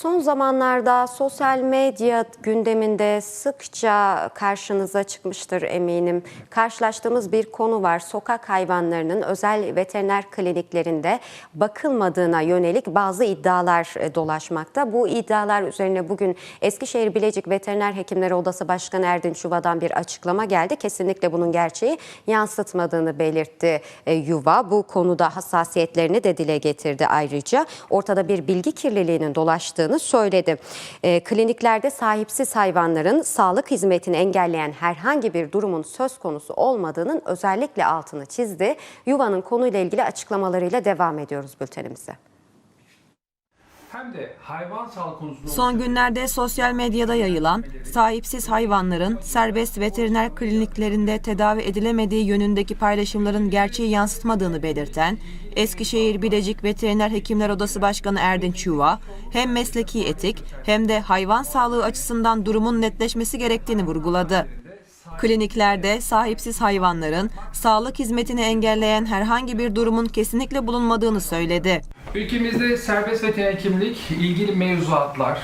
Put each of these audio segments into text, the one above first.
Son zamanlarda sosyal medya gündeminde sıkça karşınıza çıkmıştır eminim. Karşılaştığımız bir konu var. Sokak hayvanlarının özel veteriner kliniklerinde bakılmadığına yönelik bazı iddialar e, dolaşmakta. Bu iddialar üzerine bugün Eskişehir Bilecik Veteriner Hekimleri Odası Başkanı Erdinç Yuva'dan bir açıklama geldi. Kesinlikle bunun gerçeği yansıtmadığını belirtti e, Yuva. Bu konuda hassasiyetlerini de dile getirdi ayrıca. Ortada bir bilgi kirliliğinin dolaştığını söyledi. E, kliniklerde sahipsiz hayvanların sağlık hizmetini engelleyen herhangi bir durumun söz konusu olmadığının özellikle altını çizdi. Yuva'nın konuyla ilgili açıklamalarıyla devam ediyoruz bültenimize. Hem de hayvan sağlığı konusunda Son günlerde sosyal medyada yayılan sahipsiz hayvanların serbest veteriner kliniklerinde tedavi edilemediği yönündeki paylaşımların gerçeği yansıtmadığını belirten Eskişehir Bilecik Veteriner Hekimler Odası Başkanı Erdinç Yuva, hem mesleki etik hem de hayvan sağlığı açısından durumun netleşmesi gerektiğini vurguladı. Kliniklerde sahipsiz hayvanların sağlık hizmetini engelleyen herhangi bir durumun kesinlikle bulunmadığını söyledi. ülkemizde serbest veteriner hekimlik ilgili mevzuatlar,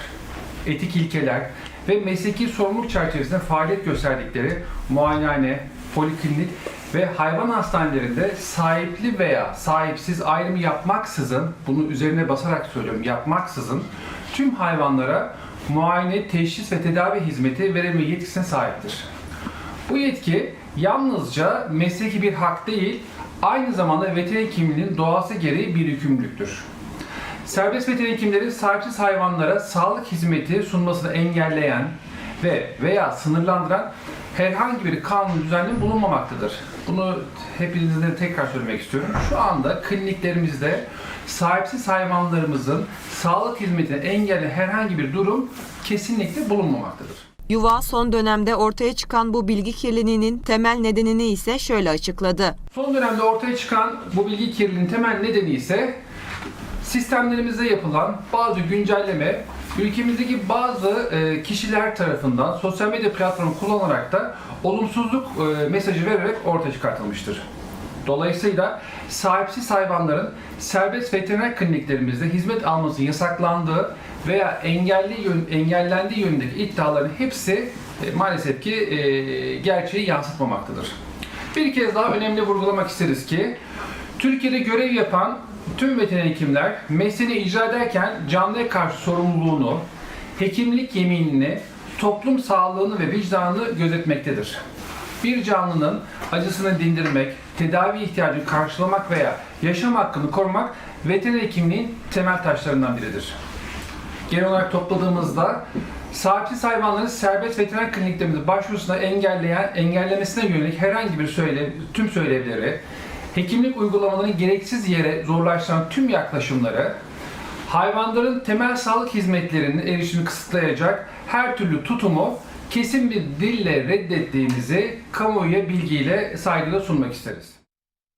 etik ilkeler ve mesleki sorumluluk çerçevesinde faaliyet gösterdikleri muayenehane, poliklinik ve hayvan hastanelerinde sahipli veya sahipsiz ayrımı yapmaksızın, bunu üzerine basarak söylüyorum, yapmaksızın tüm hayvanlara muayene, teşhis ve tedavi hizmeti verilme yetkisine sahiptir. Bu yetki yalnızca mesleki bir hak değil, aynı zamanda veteriner hekimliğinin doğası gereği bir yükümlülüktür. Serbest veteriner hekimlerin sahipsiz hayvanlara sağlık hizmeti sunmasını engelleyen ve veya sınırlandıran herhangi bir kanun düzenli bulunmamaktadır. Bunu hepinize tekrar söylemek istiyorum. Şu anda kliniklerimizde sahipsiz hayvanlarımızın sağlık hizmetini engelleyen herhangi bir durum kesinlikle bulunmamaktadır. Yuva son dönemde ortaya çıkan bu bilgi kirliliğinin temel nedenini ise şöyle açıkladı. Son dönemde ortaya çıkan bu bilgi kirliliğinin temel nedeni ise sistemlerimizde yapılan bazı güncelleme ülkemizdeki bazı e, kişiler tarafından sosyal medya platformu kullanarak da olumsuzluk e, mesajı vererek ortaya çıkartılmıştır. Dolayısıyla sahipsiz hayvanların serbest veteriner kliniklerimizde hizmet alması yasaklandığı veya engelli yön, engellendiği yönündeki iddiaların hepsi e, maalesef ki e, gerçeği yansıtmamaktadır. Bir kez daha önemli vurgulamak isteriz ki Türkiye'de görev yapan tüm veteriner hekimler mesleğini icra ederken canlıya karşı sorumluluğunu, hekimlik yeminini, toplum sağlığını ve vicdanını gözetmektedir. Bir canlının acısını dindirmek, tedavi ihtiyacını karşılamak veya yaşam hakkını korumak veteriner hekimliğin temel taşlarından biridir. Genel olarak topladığımızda sahipsiz hayvanların serbest veteriner kliniklerimizde başvurusuna engelleyen, engellemesine yönelik herhangi bir söyle, tüm söylevleri, hekimlik uygulamalarını gereksiz yere zorlaştıran tüm yaklaşımları, hayvanların temel sağlık hizmetlerinin erişimini kısıtlayacak her türlü tutumu kesin bir dille reddettiğimizi kamuoyuna bilgiyle saygıyla sunmak isteriz.